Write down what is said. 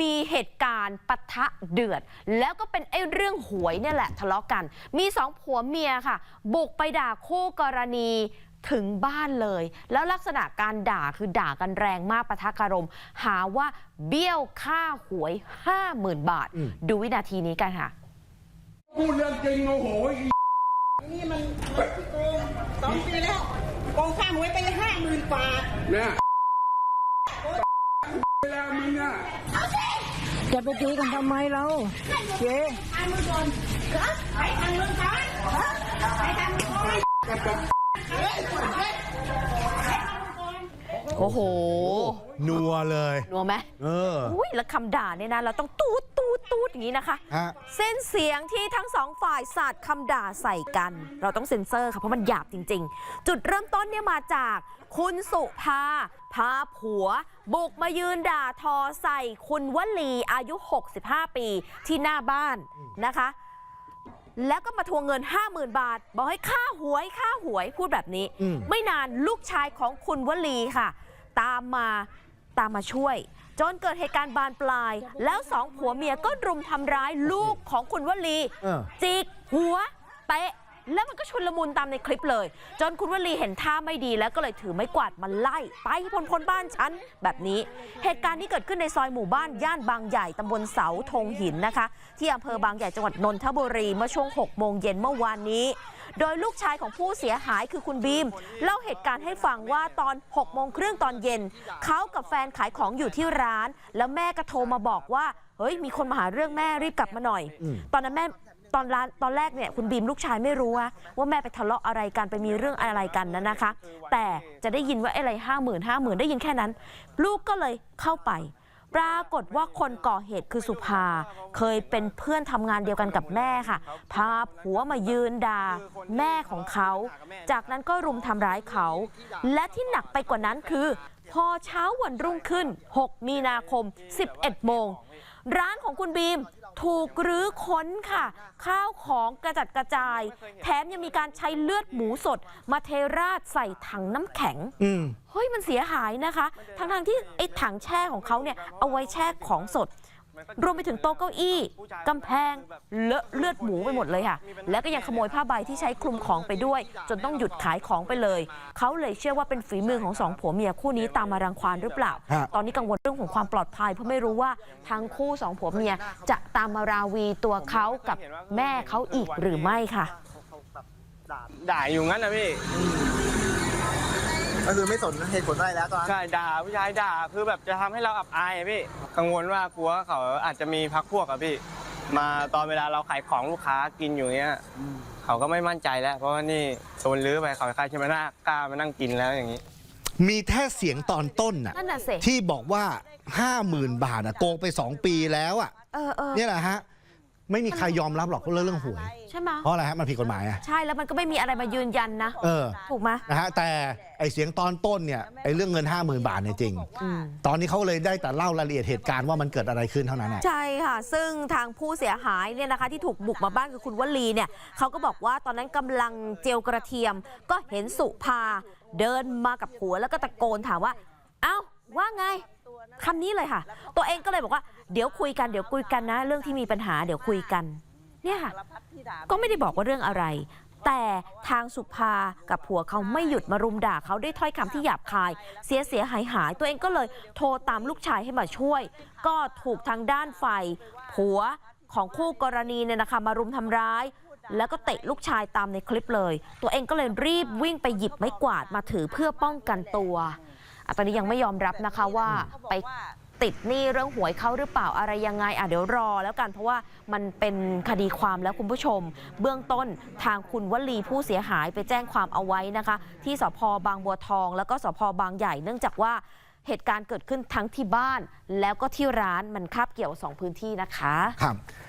มีเหตุการณ์ปะทะเดือด แล้วก็เป็นไอ้เรื่องหวยเนี่ยแหละทะเลาะกัน มีสองผัวเมียค่ะ บุกไปด่าคู่กรณีถึงบ้านเลย แล้วลักษณะการด่าคือด่ากันแรงมากปะทะคารม หาว่าเบี้ยวค่าหวย 50,000 บาทอืมดูวินาทีนี้กันค่ะ พูดเรื่องจริงโอ้โหอีนี่มันมันโกงสองปีแล้วโกงค่าหวยไปห้าหมื่นกว่าเนี่ยเวลามึงอะ จะไปตีกันทำไมเราเจ๊ทางมือก่อนไปทางมือก่อนไปทางมือก่อน โอ้โห นัวเลย นัวไหมเอออุ้ยแล้วคำด่าเนี่ยนะเราต้องตูดตูดตูดอย่างนี้นะคะ ฮะ เส้นเสียงที่ทั้งสองฝ่ายสาดคำด่าใส่กัน เราต้องเซ็นเซอร์ค่ะเพราะมันหยาบจริง ๆ จุดเริ่มต้นเนี่ยมาจาก คุณสุภา พาผัว บุกมายืนด่าทอใส่คุณวลีอายุ 65 ปีที่หน้าบ้านนะคะ แล้วก็มาทวงเงิน 50,000 บาท บอกให้ค่าหวยค่าหวยพูดแบบนี้ อืม ไม่นานลูกชายของคุณวลีค่ะ ตามมาตามมาช่วย จนเกิดเหตุการณ์บานปลาย แล้วสองผัวเมียก็รุมทำร้ายลูกของคุณวลี เออ จิกหัวเตะ แล้วมันก็ชุนลมุนตามในคลิปเลย จนคุณวลีเห็นท่าไม่ดีแล้วก็เลยถือไม้กวาดมาไล่ ไปพ้นพ้นบ้านฉันแบบนี้ เหตุการณ์นี้เกิดขึ้นในซอยหมู่บ้านย่านบางใหญ่ตำบลเสาธงหินนะคะ ที่อำเภอบางใหญ่จังหวัดนนทบุรีเมื่อช่วง 6 โมงเย็นเมื่อวานนี้ โดยลูกชายของผู้เสียหายคือคุณบีม เล่าเหตุการณ์ให้ฟังว่าตอน 6 โมงครึ่งตอนเย็น เขากับแฟนขายของอยู่ที่ร้าน แล้วแม่ก็โทรมาบอกว่าเฮ้ยมีคนมาหาเรื่องแม่รีบกลับมาหน่อยอืมตอนนั้นแม่ ตอนร้านตอนแรกเนี่ยคุณบีมลูกชายไม่รู้ว่าว่าแม่ไปทะเลาะอะไรกันไปมีเรื่องอะไรกันนะนะคะ แต่จะได้ยินว่าอะไรห้าหมื่นห้าหมื่นได้ยินแค่นั้น ลูกก็เลยเข้าไป ปรากฏว่าคนก่อเหตุคือสุภา เคยเป็นเพื่อนทำงานเดียวกันกับแม่ค่ะ พาผัวมายืนด่าแม่ของเขา จากนั้นก็รุมทำร้ายเขา และที่หนักไปกว่านั้นคือ พอเช้าวันรุ่งขึ้น 6 มีนาคม 11 โมง ร้านของคุณบีมถูกรื้อค้นค่ะ ข้าวของกระจัดกระจาย แถมยังมีการใช้เลือดหมูสด มาเทราดใส่ถังน้ำแข็งอืมเฮ้ยมันเสียหายนะคะทั้งๆที่ไอ้ถังแช่ของเขาเนี่ยเอาไว้แช่ของสด รวมไปถึงโต๊ะเก้าอี้กำแพงเลอะเลือดหมูไปหมดเลยค่ะ แล้วก็ยังขโมยผ้าใบที่ใช้คลุมของไปด้วย จนต้องหยุดขายของไปเลย เขาเลยเชื่อว่าเป็นฝีมือของสองผัวเมียคู่นี้ตามมารังควานหรือเปล่าฮะตอนนี้กังวลเรื่องของความปลอดภัยเพราะไม่รู้ว่าทั้งคู่สองผัวเมียจะตามมาราวีตัวเขากับแม่เขาอีกหรือไม่ค่ะด่าอยู่งั้นนะพี่ ก็คือไม่สนเหตุผลอะไรแล้วตอนนั้นใช่ด่าผู้ชายด่าคือแบบจะทำให้เราอับอายอะพี่กังวลว่ากลัวเขาอาจจะมีพักพวกอะพี่ มาตอนเวลาเราขายของลูกค้ากินอยู่เนี้ยเขาก็ไม่มั่นใจแล้ว เพราะว่านี่โซนลื้อไปเขาใครจะมาน่ากล้ามานั่งกินแล้วอย่างนี้ มีแค่เสียงตอนต้นน่ะนั่นน่ะสิ ที่บอกว่า 50,000 บาทอะโกงไป 2 ปีแล้วอะเออเออ เนี่ยแหละฮะ ไม่มีใครยอมรับหรอกเรื่องเรื่องหวย ใช่ไหมเพราะอะไรฮะมันผิดกฎหมายอะใช่แล้วมันก็ไม่มีอะไรมายืนยันนะ เออถูกไหมนะฮะแต่ไอเสียงตอนต้นเนี่ยไอเรื่องเงิน 50,000 บาทเนี่ยจริง อืม ตอนนี้เขาเลยได้แต่เล่ารายละเอียดเหตุการณ์ว่ามันเกิดอะไรขึ้นเท่านั้นแหละ ใช่ค่ะ ซึ่งทางผู้เสียหายเนี่ยนะคะที่ถูกบุกมาบ้านคือคุณวลีเนี่ยเขาก็บอกว่าตอนนั้นกำลังเจียวกระเทียม ก็เห็นสุภาเดินมากับผัวแล้วก็ตะโกนถามว่า เอ้าว่าไง คำนี้เลยค่ะ ตัวเองก็เลยบอกว่าเดี๋ยวคุยกันเดี๋ยวคุยกันนะ เรื่องที่มีปัญหาเดี๋ยวคุยกัน เนี่ยค่ะ ก็ไม่ได้บอกว่าเรื่องอะไร แต่ทางสุภากับผัวเขาไม่หยุดมารุมด่าเขาด้วยถ้อยคำที่หยาบคาย เสียเสียหายหาย ตัวเองก็เลยโทรตามลูกชายให้มาช่วย ก็ถูกทางด้านฝ่ายผัวของคู่กรณีเนี่ยนะคะมารุมทำร้ายแล้วก็เตะลูกชายตามในคลิปเลย ตัวเองก็เลยรีบวิ่งไปหยิบไม้กวาดมาถือเพื่อป้องกันตัวอะ ตอนนี้ยังไม่ยอมรับนะคะว่าไปติดหนี้เรื่องหวยเขาหรือเปล่าอะไรยังไงอะเดี๋ยวรอแล้วกันเพราะว่ามันเป็นคดีความแล้วคุณผู้ชม เบื้องต้นทางคุณวลีผู้เสียหายไปแจ้งความเอาไว้นะคะ ที่สพบางบัวทอง แล้วก็สพบางใหญ่เนื่องจากว่าเหตุการณ์เกิดขึ้นทั้งที่บ้าน แล้วก็ที่ร้านมันคาบเกี่ยวสองพื้นที่นะคะครับ